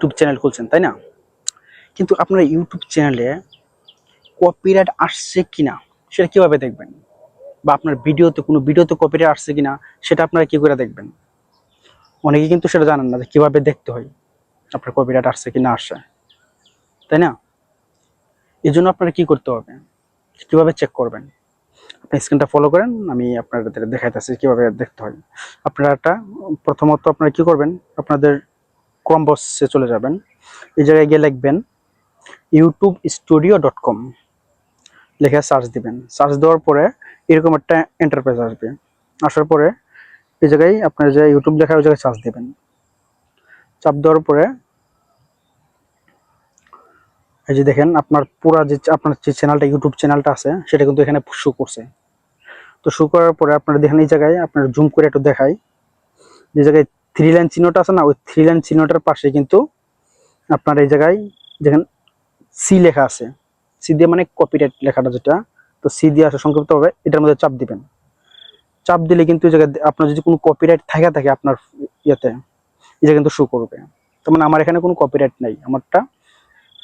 YouTube channel খুলছেন, তাই না? কিন্তু আপনার ইউটিউব চ্যানেলে কপিরাইট আসছে কিনা, সেটা কীভাবে দেখবেন? বা আপনার ভিডিওতে কোনো ভিডিওতে কপিরাইট আসছে কি না সেটা আপনারা কী করে দেখবেন? অনেকে কিন্তু সেটা জানেন না যে কীভাবে দেখতে হয় আপনার কপিরাইট আসছে কি না আসছে, তাই না? এই জন্য আপনারা কী করতে হবে? কীভাবে চেক করবেন? আপনি স্ক্রিনটা ফলো করেন, আমি আপনাদের দেখাইতেছি কীভাবে দেখতে হয়। আপনারা একটা প্রথমত আপনারা কী করবেন? আপনাদের ক্রম বক্সে চলে যাবেন। এই জায়গায় গিয়ে লিখবেন ইউটিউব স্টুডিও ডট কম লিখে সার্চ দিবেন। সার্চ দেওয়ার পরে এরকম একটা এন্টারপ্রাইজ আসবে। আসার পরে এই জায়গায় আপনার যে ইউটিউব লেখা ওই জায়গায় সার্চ দিবেন। চাপ দেওয়ার পরে এই যে দেখেন, আপনার পুরা যে আপনার যে চ্যানেলটা ইউটিউব চ্যানেলটা আছে, সেটা কিন্তু এখানে শো করছে। তো শো করার পরে আপনারা দেখেন এই জায়গায় আপনার জুম করে একটু দেখাই। যে জায়গায় থ্রি লাইন চিহ্নটা আছে না, ওই থ্রি লাইন চিহ্নটার পাশে কিন্তু আপনার এই জায়গায় দেখেন সি লেখা আছে। সি দিয়ে মানে কপিরাইট লেখাটা যেটা, তো সি দিয়ে আসে সংক্ষিপ্ত হবে এটার মধ্যে চাপ দিবেন। চাপ দিলে কিন্তু এই জায়গায় আপনার যদি কোনো কপিরাইট থাকে থাকে আপনার ইয়েতে জায়গায় কিন্তু শো করবে। তার মানে আমার এখানে কোনো কপিরাইট নেই, আমারটা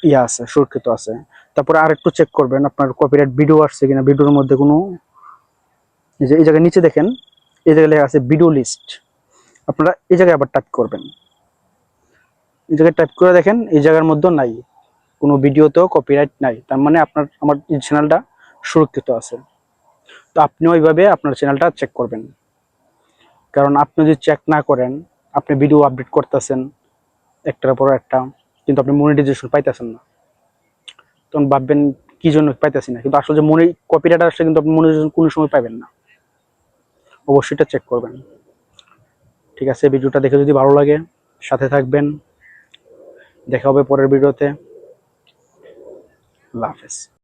ইয়ে আছে, সুরক্ষিত আছে। তারপরে আর একটু চেক করবেন, আপনার কপিরাইট ভিডিও আসছে কিনা ভিডিওর মধ্যে কোনো, এই যে, এই জায়গায় নিচে দেখেন, এই জায়গায় লেখা আছে ভিডিও লিস্ট আপনারা এই জায়গায় আবার টাইপ করবেন। এই জায়গায় টাইপ করে দেখেন, এই জায়গার মধ্যে নাই। কোনো ভিডিওতেও কপিরাইট নাই। তার মানে আপনার, আমার এই চ্যানেলটা সুরক্ষিত আছে। তো আপনিও এইভাবে আপনার চ্যানেলটা চেক করবেন। কারণ আপনি যদি চেক না করেন, আপনি ভিডিও আপডেট করতেছেন, একটার পর একটা, কিন্তু আপনি মনিটাইজেশন পাইতেছেন না। তখন ভাববেন, কি জন্য পাইতেছি না? কিন্তু আসলে যে মনি কপিরাইট আসলে কিন্তু আপনি মনিটাইজেশন কোনো সময় পাবেন না। অবশ্যই এটা চেক করবেন। ঠিক আছে, ভিডিওটা দেখে যদি ভালো লাগে, সাথে থাকবেন। দেখা হবে পরের ভিডিওতে। আল্লাহ হাফেজ।